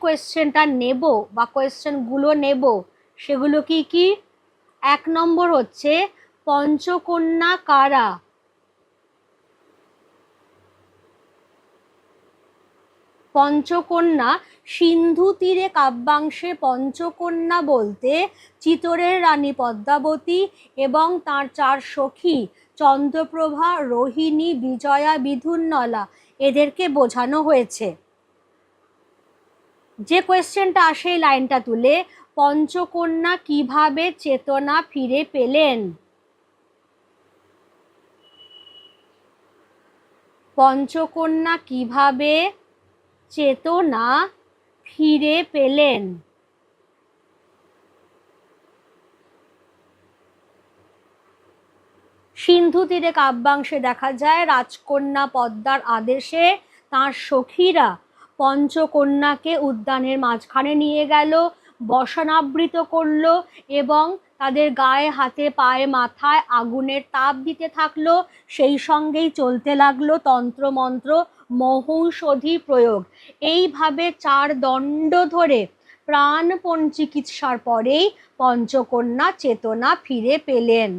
কোয়েশ্চেনটা নেব বা কোয়েশ্চেনগুলো নেব সেগুলো কি কি? এক নম্বর হচ্ছে, পঞ্চকন্যা কারা? পঞ্চকন্যা সিন্ধু তীরে কাব্যাংশে পঞ্চকন্যা বলতে চিতরের রানী পদ্মাবতী এবং তার চার সখী চন্দ্রপ্রভা, রোহিণী, বিজয়া, বিধুন্নলা। এদেরকে বোঝানো হয়েছে। যে কোয়েশ্চেনটা আসে এই লাইনটা তুলে, পঞ্চকন্যা কীভাবে চেতনা ফিরে পেলেন? পঞ্চকন্যা কীভাবে চেতনা ফিরে পেলেন? সিন্ধু তীরে কাব্যাংশে দেখা যায়, রাজকন্যা পদ্মার আদেশে তার সখীরা পঞ্চকন্যাকে উদ্যানের মাঝখানে নিয়ে গেল, বসনাবৃত করল এবং তাদের গায়ে হাতে, পায়ে, মাথায় আগুনের তাপ দিতে থাকল। সেই সঙ্গেই চলতে লাগল তন্ত্রমন্ত্র মহৌষধি প্রয়োগ। এইভাবে চার দণ্ড ধরে প্রাণপণ চিকিৎসার পরেই পঞ্চকন্যা চেতনা ফিরে পেলেন।